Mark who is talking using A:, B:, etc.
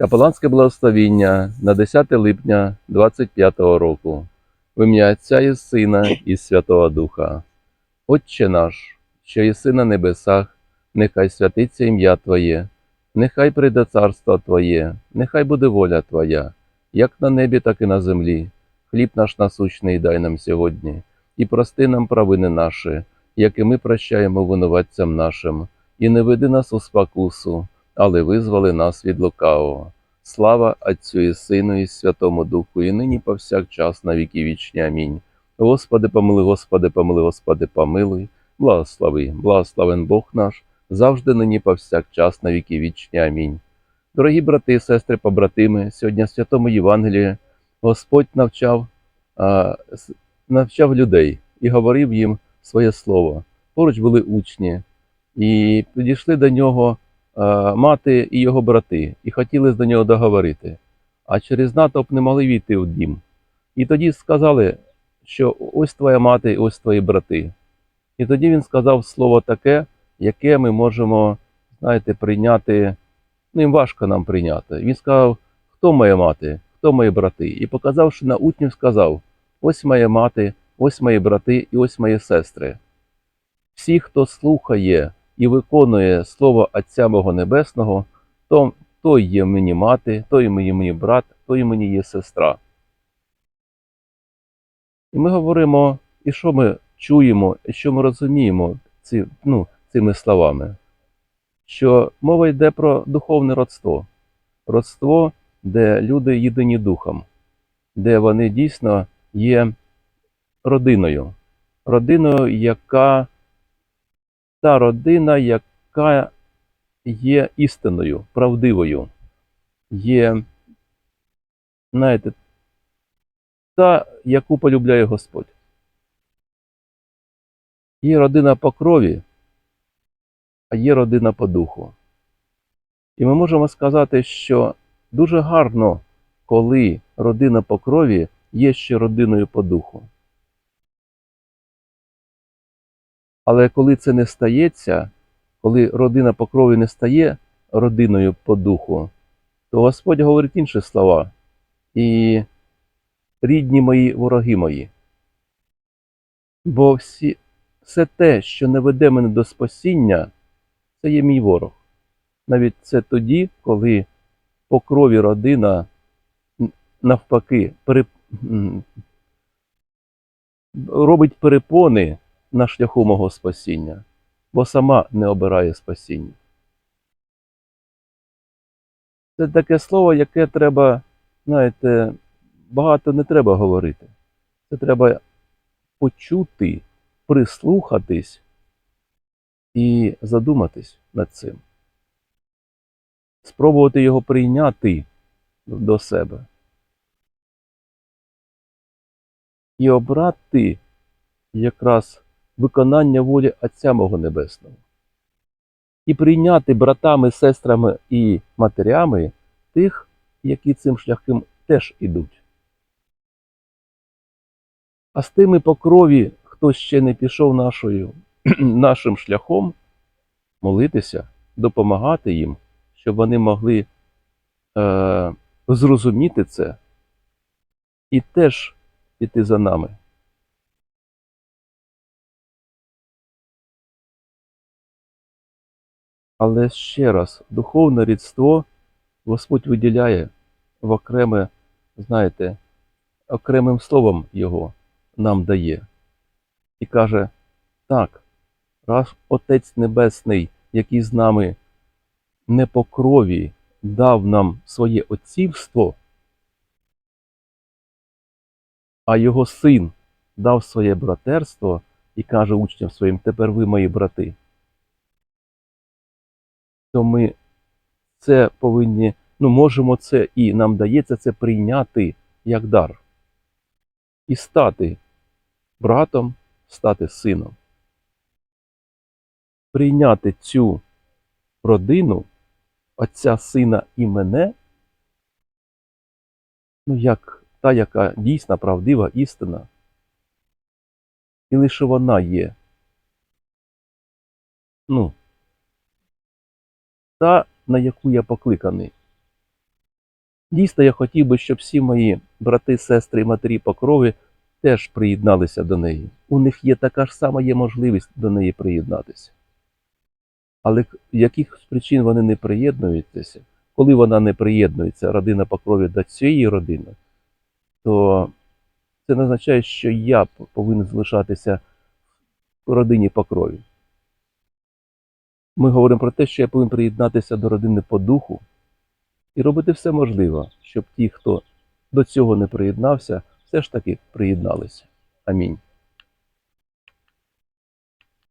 A: Капеланське благословіння на 10 липня 25 року. В ім'я Отця і Сина і Святого Духа. Отче наш, що єси на небесах, нехай святиться ім'я Твоє, нехай прийде царство Твоє, нехай буде воля Твоя, як на небі, так і на землі. Хліб наш насущний дай нам сьогодні, і прости нам провини наші, як і ми прощаємо винуватцям нашим, і не веди нас у спокусу, але визвали нас від лукавого. Слава Отцю і Сину, і Святому Духу, і нині повсякчас на віки вічні. Амінь. Господи, помилуй, Господи, помилуй, Господи, помилуй, благослови, благословен Бог наш, завжди нині повсякчас на віки вічні. Амінь. Дорогі брати і сестри, побратими, сьогодні в Святому Євангелії Господь навчав, а, навчав людей і говорив їм своє слово. Поруч були учні, і підійшли до нього мати і його брати, і хотіли до нього договорити, а через натовп не могли війти в дім. І тоді сказали, що ось твоя мати, ось твої брати. І тоді він сказав слово таке, яке ми можемо, знаєте, прийняти. Ну, їм важко нам прийняти. Він сказав, хто моя мати, хто мої брати? І показавши на учнів, сказав: ось моя мати, ось мої брати і ось мої сестри. Всі, хто слухає і виконує слово Отця мого Небесного, то, той є мені мати, той мені, мені брат, той мені є сестра. І ми говоримо, і що ми чуємо, і що ми розуміємо ці, ну, цими словами, що мова йде про духовне родство, родство, де люди єдині духом, де вони дійсно є родиною, родиною, яка та родина, яка є істиною, правдивою, є, знаєте, та, яку полюбляє Господь. Є родина по крові, а є родина по духу. І ми можемо сказати, що дуже гарно, коли родина по крові є ще родиною по духу. Але коли це не стається, коли родина по крові не стає родиною по духу, то Господь говорить інші слова. І рідні мої, вороги мої. Бо всі, все те, що не веде мене до спасіння, це є мій ворог. Навіть це тоді, коли по крові родина навпаки пере, робить перепони на шляху мого спасіння, бо сама не обирає спасіння. Це таке слово, яке треба, знаєте, багато не треба говорити. Це треба почути, прислухатись і задуматись над цим. Спробувати його прийняти до себе. І обрати якраз виконання волі Отця мого Небесного. І прийняти братами, сестрами і матерями тих, які цим шляхом теж ідуть. А з тими по крові, хто ще не пішов нашою, нашим шляхом, молитися, допомагати їм, щоб вони могли е, зрозуміти це і теж піти за нами. Але ще раз, духовне рідство Господь виділяє в окреме, знаєте, окремим словом Його нам дає. І каже: так, раз Отець Небесний, який з нами не по крові дав нам своє отцівство, а його син дав своє братерство і каже учням своїм: тепер ви мої брати. То ми це повинні, ну, можемо це і нам дається це прийняти як дар. І стати братом, стати сином. Прийняти цю родину, отця сина і мене, ну, як та, яка дійсна, правдива істина. І лише вона є. Ну, та, на яку я покликаний. Дійсно, я хотів би, щоб всі мої брати, сестри і матері по крові теж приєдналися до неї. У них є така ж сама є можливість до неї приєднатися. Але яких причин вони не приєднуються, коли вона не приєднується, родина по крові до цієї родини, то це не означає, що я повинен залишатися в родині по крові. Ми говоримо про те, що я повинен приєднатися до родини по духу і робити все можливе, щоб ті, хто до цього не приєднався, все ж таки приєдналися. Амінь.